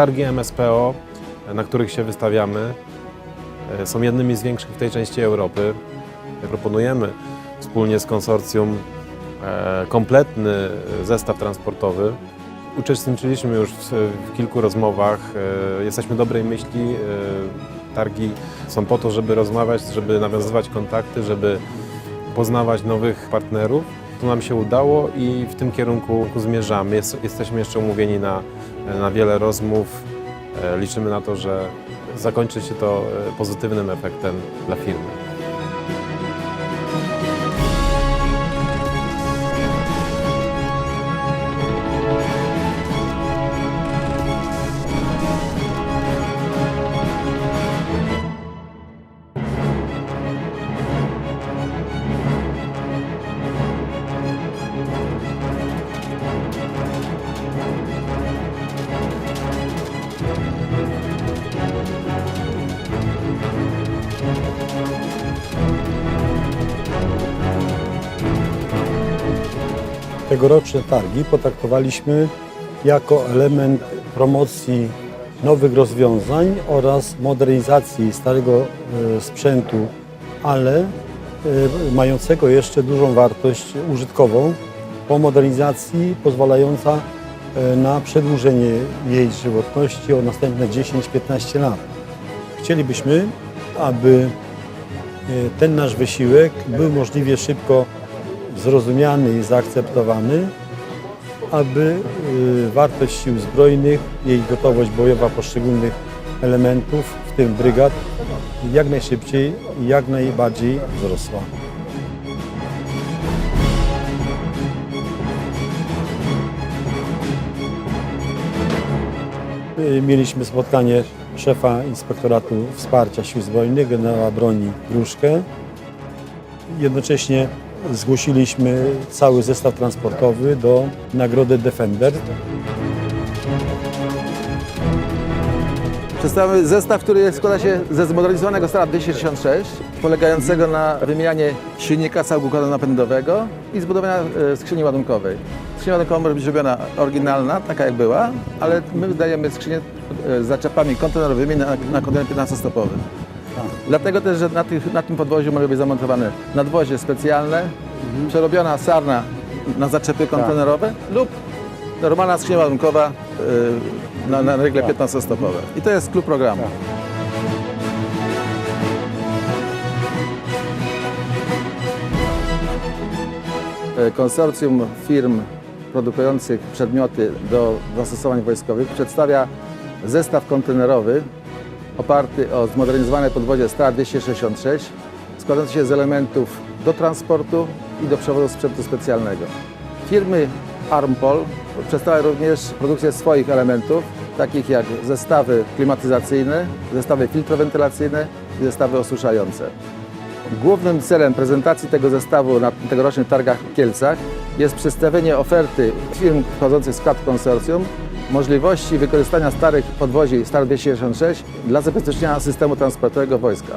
Targi MSPO, na których się wystawiamy, e, są jednymi z większych w tej części Europy. Proponujemy wspólnie z konsorcjum e, kompletny zestaw transportowy. Uczestniczyliśmy już w, kilku rozmowach, e, jesteśmy dobrej myśli. e, Targi są po to, żeby rozmawiać, żeby nawiązywać kontakty, żeby poznawać nowych partnerów. To nam się udało i w tym kierunku zmierzamy. Jest, jesteśmy jeszcze umówieni na, na wiele rozmów. E, Liczymy na to, że zakończy się to e, pozytywnym efektem dla firmy. Tegoroczne targi potraktowaliśmy jako element promocji nowych rozwiązań oraz modernizacji starego e, sprzętu, ale e, mającego jeszcze dużą wartość użytkową po modernizacji pozwalająca e, na przedłużenie jej żywotności o następne 10-15 lat. Chcielibyśmy, aby ten nasz wysiłek był możliwie szybko zrozumiany i zaakceptowany, aby y, wartość sił zbrojnych, jej gotowość bojowa poszczególnych elementów, w tym brygad, jak najszybciej i jak najbardziej wzrosła. Y, Mieliśmy spotkanie szefa Inspektoratu Wsparcia Sił Zbrojnych, generała broni Gruszkę. Jednocześnie zgłosiliśmy cały zestaw transportowy do nagrody Defender. Przedstawiamy zestaw, który składa się ze zmodernizowanego Stara 266, polegającego na wymianie silnika całego napędowego i zbudowania e, skrzyni ładunkowej. Skrzynia ładunkowa może być robiona oryginalna, taka jak była, ale my wydajemy skrzynię e, z zaczepami kontenerowymi na, na kontener 15-stopowy. Dlatego też, że na, tych, na tym podwoziu może być zamontowane nadwozie specjalne, przerobiona sarna na zaczepy kontenerowe lub normalna skrzynia ładunkowa y, na, na regle 15-stopowe. I to jest klub programu. E, Konsorcjum firm produkujących przedmioty do zastosowań wojskowych przedstawia zestaw kontenerowy oparty o zmodernizowane podwozie STAR 266 składający się z elementów do transportu i do przewozu sprzętu specjalnego. Firmy Armpol przedstawia również produkcję swoich elementów, takich jak zestawy klimatyzacyjne, zestawy filtrowentylacyjne i zestawy osuszające. Głównym celem prezentacji tego zestawu na tegorocznych targach w Kielcach jest przedstawienie oferty firm wchodzących w skład konsorcjum, możliwości wykorzystania starych podwozi Star 266 dla zabezpieczenia systemu transportowego wojska.